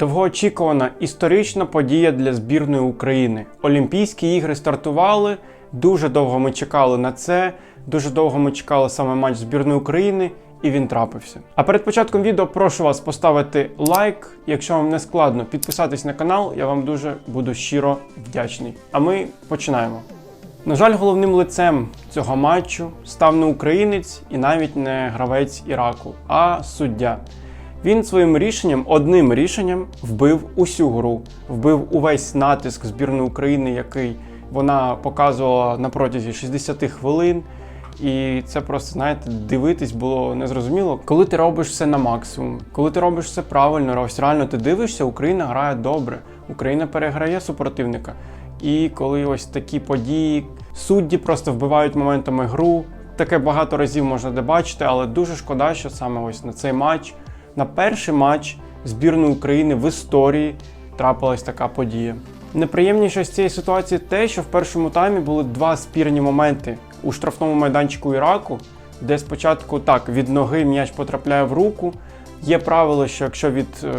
Довгоочікувана історична подія для збірної України. Олімпійські ігри стартували. Дуже довго ми чекали на це. Дуже довго ми чекали саме матч збірної України, і він трапився. А перед початком відео прошу вас поставити лайк. Якщо вам не складно, підписатись на канал. Я вам дуже буду щиро вдячний. А ми починаємо. На жаль, головним лицем цього матчу став не українець і навіть не гравець Іраку, а суддя. Він своїм рішенням, одним рішенням, вбив усю гру, вбив увесь натиск збірної України, який вона показувала на протязі 60 хвилин. І це просто, знаєте, дивитись було незрозуміло. Коли ти робиш все на максимум, коли ти робиш все правильно, ось реально ти дивишся, Україна грає добре, Україна переграє супротивника. І коли ось такі події, судді просто вбивають моментами гру. Таке багато разів можна де бачити, але дуже шкода, що саме ось на цей матч, на перший матч збірної України в історії трапилась така подія. Найприємніше з цієї ситуації те, що в першому таймі були два спірні моменти у штрафному майданчику Іраку, де спочатку так від ноги м'яч потрапляє в руку. Є правило, що якщо від, е,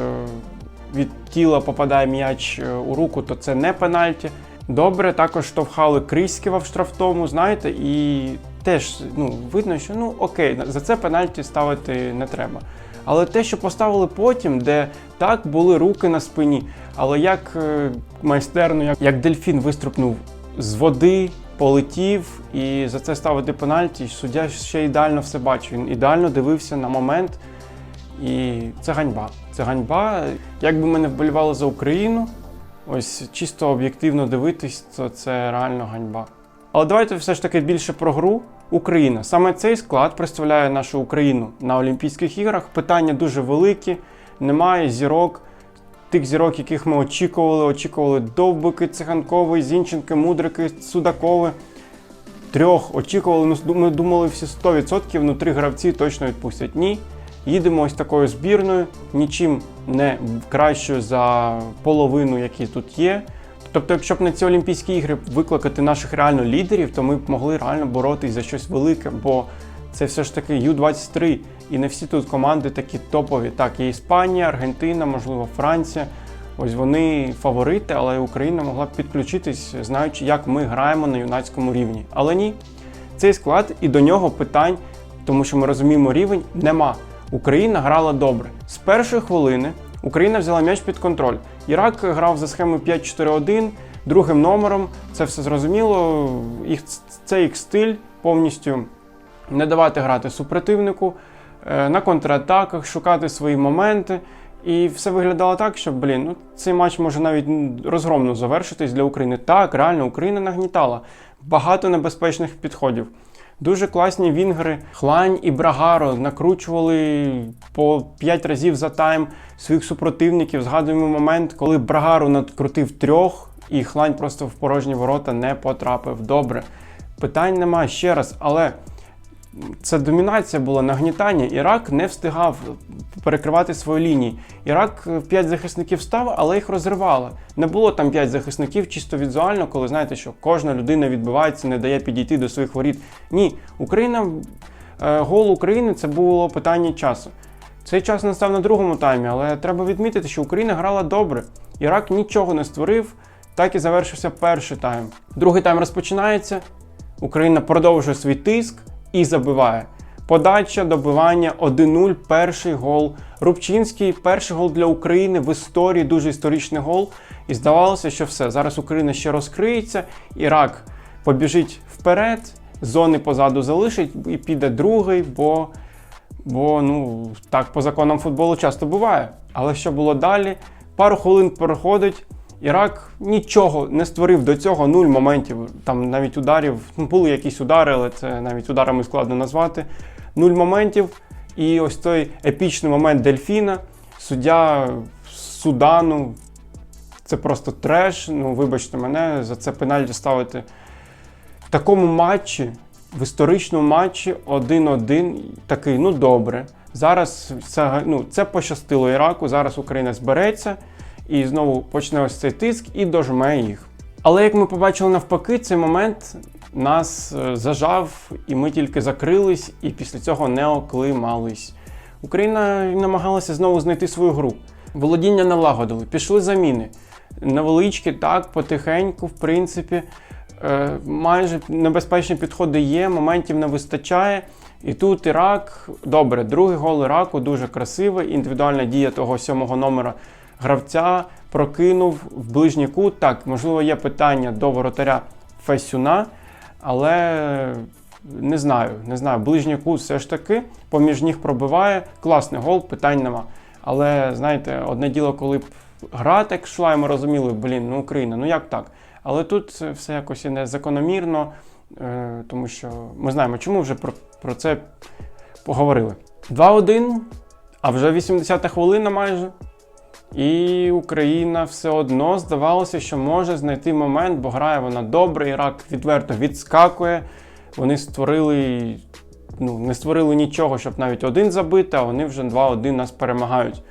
від тіла попадає м'яч е, у руку, то це не пенальті. Добре, також штовхали Кріськіва в штрафному, знаєте, і теж ну, видно, що ну окей, за це пенальті ставити не треба. Але те, що поставили потім, де так були руки на спині, але як е, майстерно, як, як дельфін виструпнув з води, полетів, і за це ставити пенальті, суддя ще ідеально все бачив. Він ідеально дивився на момент. І це ганьба. Це ганьба. Якби ми не вболівали за Україну, ось чисто об'єктивно дивитись, то це реально ганьба. Але давайте все ж таки більше про гру. Україна. Саме цей склад представляє нашу Україну на Олімпійських іграх. Питання дуже великі, немає зірок. Тих зірок, яких ми очікували, очікували Довбики, Циганковий, Зінченки, Мудрики, Судакови. Трьох очікували, ми думали всі 100%, ну гравці точно відпустять. Ні. Їдемо ось такою збірною, нічим не кращою за половину, які тут є. Тобто, якщо б на ці Олімпійські ігри викликати наших реально лідерів, то ми б могли реально боротись за щось велике, бо це все ж таки Ю-23, і не всі тут команди такі топові. Так, є Іспанія, Аргентина, можливо, Франція. Ось вони фаворити, але Україна могла б підключитись, знаючи, як ми граємо на юнацькому рівні. Але ні, цей склад і до нього питань, тому що ми розуміємо рівень, нема. Україна грала добре. З першої хвилини Україна взяла м'яч під контроль. Ірак грав за схемою 5-4-1, другим номером. Це все зрозуміло. Їх це їх стиль повністю не давати грати супротивнику е, на контратаках, шукати свої моменти. І все виглядало так, що блін, ну цей матч може навіть розгромно завершитись для України. Так, реально, Україна нагнітала багато небезпечних підходів. Дуже класні вінгери. Хлань і Брагаро накручували по 5 разів за тайм своїх супротивників. Згадуємо момент, коли Брагаро накрутив трьох, і Хлань просто в порожні ворота не потрапив. Добре. Питань нема ще раз, але це домінація була нагнітання. Ірак не встигав перекривати свої лінії. Ірак 5 захисників став, але їх розривало. Не було там 5 захисників чисто візуально, коли знаєте, що кожна людина відбивається, не дає підійти до своїх воріт. Ні, Україна, е, гол України це було питання часу. Цей час настав на другому таймі, але треба відмітити, що Україна грала добре. Ірак нічого не створив, так і завершився перший тайм. Другий тайм розпочинається. Україна продовжує свій тиск і забиває. Подача, добивання 1-0, перший гол. Рубчинський, перший гол для України в історії, дуже історичний гол. І здавалося, що все. Зараз Україна ще розкриється, Ірак побіжить вперед, зони позаду залишить і піде другий, бо, бо ну, так по законам футболу часто буває. Але що було далі? Пару хвилин проходить. Ірак нічого не створив до цього, нуль моментів. Там навіть ударів, ну, були якісь удари, але це навіть ударами складно назвати. Нуль моментів. І ось той епічний момент Дельфіна, суддя Судану. Це просто треш. Ну, вибачте мене, за це пенальті ставити в такому матчі, в історичному матчі 1-1. Такий, ну добре. Зараз це, ну, це пощастило Іраку. Зараз Україна збереться і знову почне ось цей тиск і дожме їх. Але як ми побачили навпаки, цей момент нас е, зажав, і ми тільки закрились, і після цього не оклимались. Україна намагалася знову знайти свою гру. Володіння налагодили, пішли заміни. Невеличкі, так, потихеньку, в принципі, е, майже небезпечні підходи є, моментів не вистачає. І тут Ірак, добре, другий гол Іраку дуже красивий. Індивідуальна дія того сьомого номера гравця прокинув в ближній кут. Так, можливо, є питання до воротаря Фесюна, але не знаю, не знаю. Ближній кут все ж таки поміж ніг пробиває. Класний гол, питань нема. Але знаєте, одне діло, коли б гра так йшла, і ми розуміли, блін, ну Україна, ну як так? Але тут все якось і не закономірно, е, тому що ми знаємо, чому вже про, про це поговорили. 2-1, а вже 80-та хвилина майже. І Україна все одно здавалося, що може знайти момент, бо грає вона добре, Ірак відверто відскакує. Вони створили, ну, не створили нічого, щоб навіть один забити, а вони вже 2-1 нас перемагають.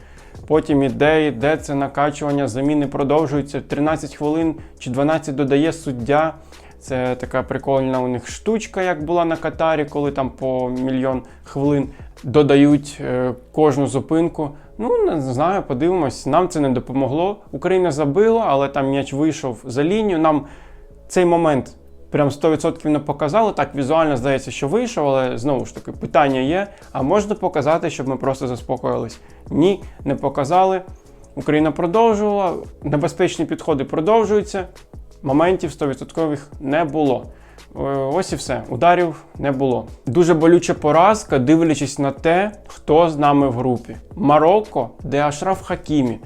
Потім іде, іде це накачування, заміни продовжуються. 13 хвилин чи 12 додає суддя. Це така прикольна у них штучка, як була на Катарі, коли там по мільйон хвилин додають е, кожну зупинку. Ну, не знаю, подивимось. Нам це не допомогло. Україна забила, але там м'яч вийшов за лінію. Нам цей момент прям 100% не показали. Так візуально здається, що вийшов, але знову ж таки питання є. А можна показати, щоб ми просто заспокоїлись? Ні, не показали. Україна продовжувала, небезпечні підходи продовжуються. Моментів 100% не було. Е, Ось і все. Ударів не було. Дуже болюча поразка, дивлячись на те, хто з нами в групі. Марокко, де Ашраф Хакімі.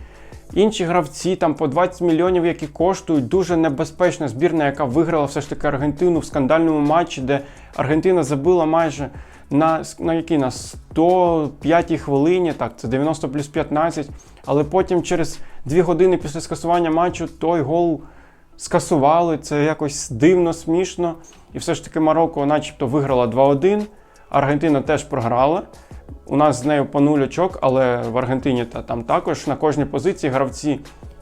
Інші гравці там по 20 мільйонів, які коштують. Дуже небезпечна збірна, яка виграла все ж таки Аргентину в скандальному матчі, де Аргентина забила майже на, на якій на 105 хвилині, так, це 90 плюс 15. Але потім через 2 години після скасування матчу той гол скасували. Це якось дивно, смішно. І все ж таки Марокко, начебто, виграла 2-1. Аргентина теж програла. У нас з нею по нуль очок, але в Аргентині та там також на кожній позиції гравці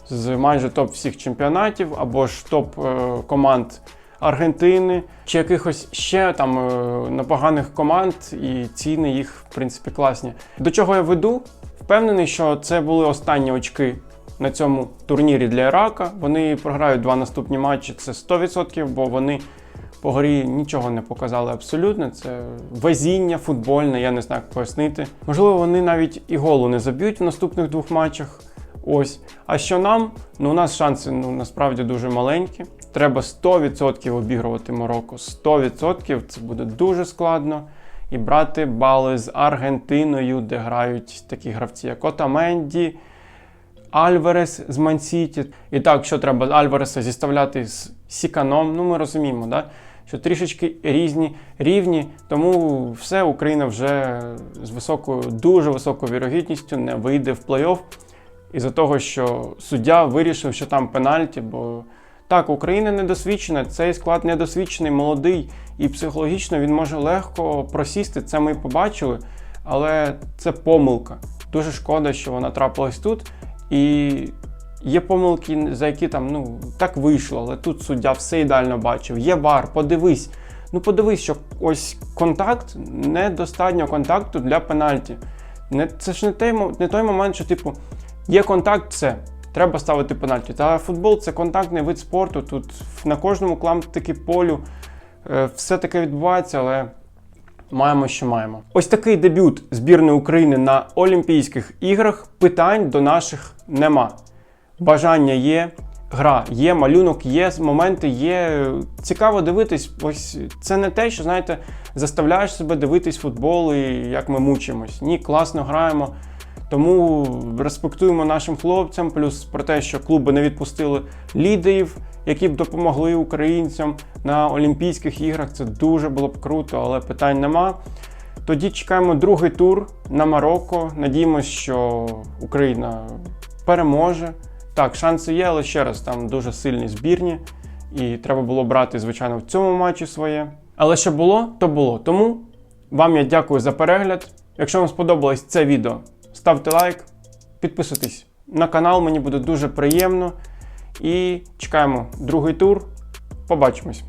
з майже топ всіх чемпіонатів або ж топ е, команд Аргентини, чи якихось ще там е, непоганих команд, і ціни їх, в принципі, класні. До чого я веду? Впевнений, що це були останні очки на цьому турнірі для Ірака. Вони програють два наступні матчі. Це 100%, бо вони по грі нічого не показали абсолютно. Це везіння футбольне, я не знаю, як пояснити. Можливо, вони навіть і голу не заб'ють в наступних двох матчах. Ось. А що нам? Ну, у нас шанси ну, насправді дуже маленькі. Треба 100% обігрувати Марокко. 100% це буде дуже складно. І брати бали з Аргентиною, де грають такі гравці, як Отаменді, Альварес з Мансіті. І так, що треба Альвареса зіставляти з Сіканом, ну ми розуміємо, да? що трішечки різні рівні, тому все Україна вже з високою, дуже високою вірогідністю не вийде в плей-офф із-за того, що суддя вирішив, що там пенальті, бо так, Україна недосвідчена, цей склад недосвідчений, молодий і психологічно він може легко просісти. Це ми побачили, але це помилка. Дуже шкода, що вона трапилась тут. І є помилки, за які там ну так вийшло, але тут суддя все ідеально бачив. Є вар, подивись. Ну подивись, що ось контакт, недостатньо контакту для пенальті. Не, це ж не той, не той момент, що типу є контакт, все. Треба ставити пенальті. Та футбол це контактний вид спорту. Тут на кожному клаптикі полю е, все таке відбувається, але маємо, що маємо. Ось такий дебют збірної України на Олімпійських іграх. Питань до наших нема. Бажання є, гра є, малюнок є, моменти є. Цікаво дивитись. Ось це не те, що знаєте, заставляєш себе дивитись футбол і як ми мучимось. Ні, класно граємо. Тому респектуємо нашим хлопцям, плюс про те, що клуби не відпустили лідерів, які б допомогли українцям на Олімпійських іграх. Це дуже було б круто, але питань нема. Тоді чекаємо другий тур на Марокко. Надіємося, що Україна переможе. Так, шанси є, але ще раз там дуже сильні збірні, і треба було брати, звичайно, в цьому матчі своє. Але що було, то було. Тому вам я дякую за перегляд. Якщо вам сподобалось це відео, ставте лайк, підписуйтесь на канал, мені буде дуже приємно. І чекаємо другий тур. Побачимось!